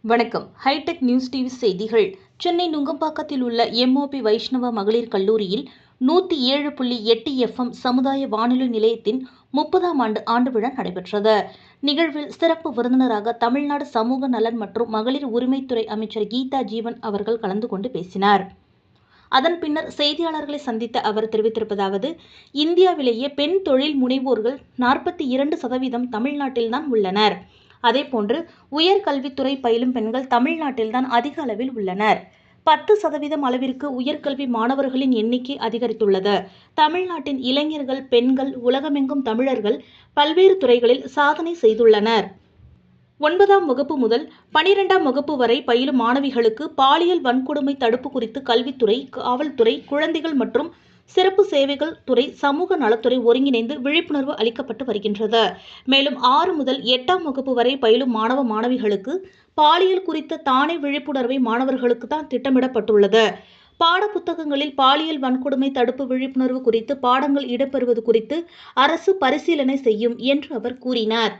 வணக்கம். Hitech news TV செய்திகள். சென்னை நுங்கம்பாக்கத்தில் உள்ள எம்ஓபி வைஷ்ணவ மகளிர் கல்லூரியில் நூற்றி ஏழு புள்ளி எட்டு எஃப்எம் சமுதாய வானொலி நிலையத்தின் முப்பதாம் ஆண்டு ஆண்டு விழா நடைபெற்றது. நிகழ்வில் சிறப்பு விருந்தினராக தமிழ்நாடு சமூக நலன் மற்றும் மகளிர் உரிமைத்துறை அமைச்சர் கீதா ஜீவன் அவர்கள் கலந்து கொண்டு பேசினார். அதன் பின்னர் செய்தியாளர்களை சந்தித்த அவர் தெரிவித்திருப்பதாவது இந்தியாவிலேயே பெண் தொழில் முனைவோர்கள் நாற்பத்தி இரண்டு சதவீதம் தமிழ்நாட்டில்தான் உள்ளனர். அதேபோன்று உயர்கல்வித்துறை பயிலும் பெண்கள் தமிழ்நாட்டில்தான் அதிக அளவில் உள்ளனர். பத்து சதவீதம் அளவிற்கு உயர்கல்வி மாணவர்களின் எண்ணிக்கை அதிகரித்துள்ளது. தமிழ்நாட்டின் இளைஞர்கள் பெண்கள் உலகமெங்கும் தமிழர்கள் பல்வேறு துறைகளில் சாதனை செய்துள்ளனர். ஒன்பதாம் வகுப்பு முதல் பனிரெண்டாம் வகுப்பு வரை பயிலும் மாணவிகளுக்கு பாலியல் வன்கொடுமை தடுப்பு குறித்து கல்வித்துறை காவல்துறை குழந்தைகள் மற்றும் சிறப்பு சேவைகள் துறை சமூக நலத்துறை ஒருங்கிணைந்து விழிப்புணர்வு அளிக்கப்பட்டு வருகின்றது. மேலும் ஆறு முதல் எட்டாம் வகுப்பு வரை பயிலும் மாணவ மாணவிகளுக்கு பாலியல் குறித்த தானே விழிப்புணர்வை மாணவர்களுக்கு தான் திட்டமிடப்பட்டுள்ளது. பாடப்புத்தகங்களில் பாலியல் வன்கொடுமை தடுப்பு விழிப்புணர்வு குறித்து பாடங்கள் இடம்பெறுவது குறித்து அரசு பரிசீலனை செய்யும் என்று அவர் கூறினார்.